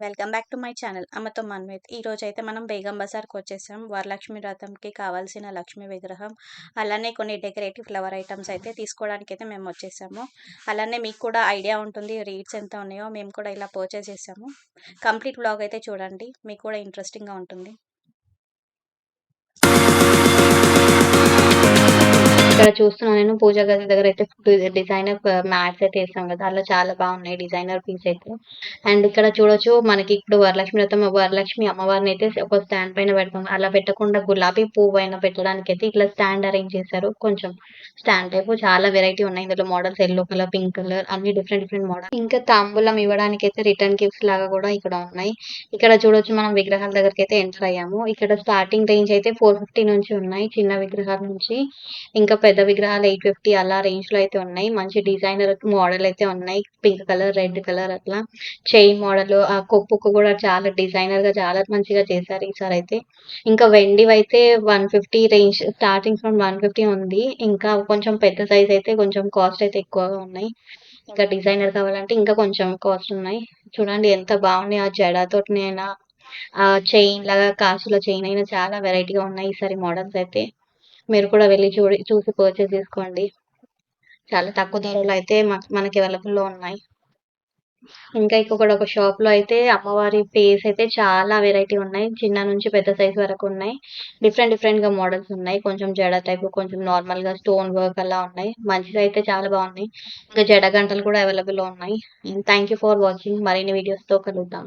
Welcome back to my channel అమ్మతో మన్విత్ ఈ రోజు అయితే మనం బేగం బజార్కి వచ్చేసాం. వరలక్ష్మి వ్రతంకి కావాల్సిన లక్ష్మి విగ్రహం అలానే కొన్ని డెకరేటివ్ ఫ్లవర్ ఐటమ్స్ అయితే తీసుకోవడానికి అయితే మేము వచ్చేసాము. అలానే మీకు కూడా ఐడియా ఉంటుంది రేట్స్ ఎంత ఉన్నాయో మేము కూడా ఇలా పర్చేస్ చేసాము. కంప్లీట్ బ్లాగ్ అయితే చూడండి. మీకు కూడా ఇంట్రెస్టింగ్గా ఉంటుంది. ఇక్కడ చూస్తున్నాను నేను పూజ గది దగ్గర అయితే డిజైనర్ మ్యాట్స్ అయితే వేసాం కదా. అలా చాలా బాగున్నాయి డిజైనర్ పీస్ అయితే. అండ్ ఇక్కడ చూడొచ్చు మనకి ఇప్పుడు వరలక్ష్మి వ్రతం వరలక్ష్మి అమ్మవారిని అయితే ఒక స్టాండ్ పైన పెడతాం. అలా పెట్టకుండా గులాబీ పువ్వు పైన పెట్టడానికి అయితే ఇట్లా స్టాండ్ అరేంజ్ చేశారు. కొంచెం స్టాండ్ టైప్ చాలా వెరైటీ ఉన్నాయి. ఇందులో models yellow colour pink colour అన్ని డిఫరెంట్ డిఫరెంట్ మోడల్ ఇంకా తాంబూలం ఇవ్వడానికి అయితే రిటర్న్ గిఫ్ట్స్ లాగా కూడా ఇక్కడ ఉన్నాయి. ఇక్కడ చూడొచ్చు మనం విగ్రహాల దగ్గరికి అయితే ఎంటర్ అయ్యాము. ఇక్కడ స్టార్టింగ్ రేంజ్ అయితే ఫోర్ ఫిఫ్టీ నుంచి ఉన్నాయి చిన్న విగ్రహాల నుంచి. ఇంకా పెద్ద విగ్రహాలు ఎయిట్ ఫిఫ్టీ అలా రేంజ్లో అయితే ఉన్నాయి. మంచి డిజైనర్ మోడల్ అయితే ఉన్నాయి. పింక్ కలర్ రెడ్ కలర్ అట్లా. చైన్ మోడల్ ఆ కొప్పుకు కూడా చాలా డిజైనర్గా చాలా మంచిగా చేశారు ఈసారి అయితే. ఇంకా వెండి అయితే one fifty range starting from one fifty ఉంది. ఇంకా కొంచెం పెద్ద సైజ్ అయితే కొంచెం కాస్ట్ అయితే ఎక్కువగా ఉన్నాయి. ఇంకా డిజైనర్ కావాలంటే ఇంకా కొంచెం కాస్ట్ ఉన్నాయి. చూడండి ఎంత బాగున్నాయి ఆ జడతోటి అయినా ఆ చైన్ లాగా కాసుల చైన్ అయినా చాలా వెరైటీగా ఉన్నాయి ఈసారి మోడల్స్ అయితే. మీరు కూడా వెళ్ళి చూడి చూసి పర్చేస్ చేసుకోండి. చాలా తక్కువ ధరలో అయితే మనకి అవైలబుల్లో ఉన్నాయి. ఇంకా ఇక్కడ ఒక షాప్లో అయితే అమ్మవారి పేస్ అయితే చాలా వెరైటీ ఉన్నాయి. చిన్న నుంచి పెద్ద సైజ్ వరకు ఉన్నాయి. డిఫరెంట్ డిఫరెంట్గా మోడల్స్ ఉన్నాయి. కొంచెం జడ టైప్ కొంచెం నార్మల్గా స్టోన్ వర్క్ అలా ఉన్నాయి. మంచిగా అయితే చాలా బాగున్నాయి. ఇంకా జడ గంటలు కూడా అవైలబుల్లో ఉన్నాయి. థ్యాంక్ యూ ఫర్ వాచింగ్ మరిన్ని వీడియోస్తో కలుద్దాం.